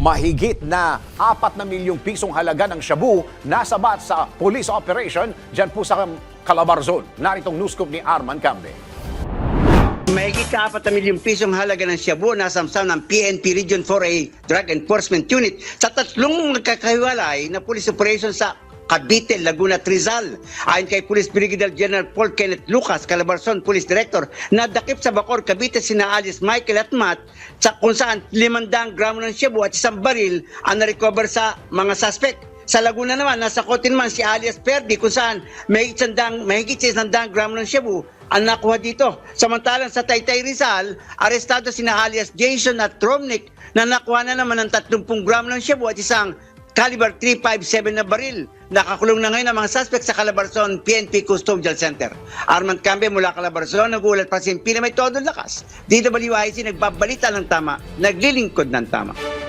Mahigit na 4 na milyong pisong halaga ng shabu nasabat sa police operation dyan po sa Calabarzon. Naritong news scoop ni Arman Cambe. Mahigit ka 4 milyong pisong halaga ng shabu na samsam ng PNP Region 4A Drug Enforcement Unit sa tatlong nagkakahiwalay na police operation sa Cavite, Laguna, Trizal. Ayon kay Police Brigadier General Paul Kenneth Lucas, Calabarzon Police Director, nadakip sa Bacor, Cavite sina Alice Michael at Matt sa kung saan 500 gramo ng shabu at isang baril ang na-recover sa mga suspect. Sa Laguna naman, nasa kotin man si alias Perdi kung saan may isandang, mahigit sa isandang gramo ng shabu ang nakuha dito. Samantalang sa Taytay Rizal, arestado sina alias Jason at Tromnick na nakuha na naman ng 30 gramo ng shabu at isang caliber 357 na baril. Nakakulong na ngayon ang mga suspect sa Calabarzon PNP Custodial Center. Armand Cambe mula Calabarzon, nagulat pa si Pina may todo lakas. DWIC nagbabalita ng tama, naglilingkod ng tama.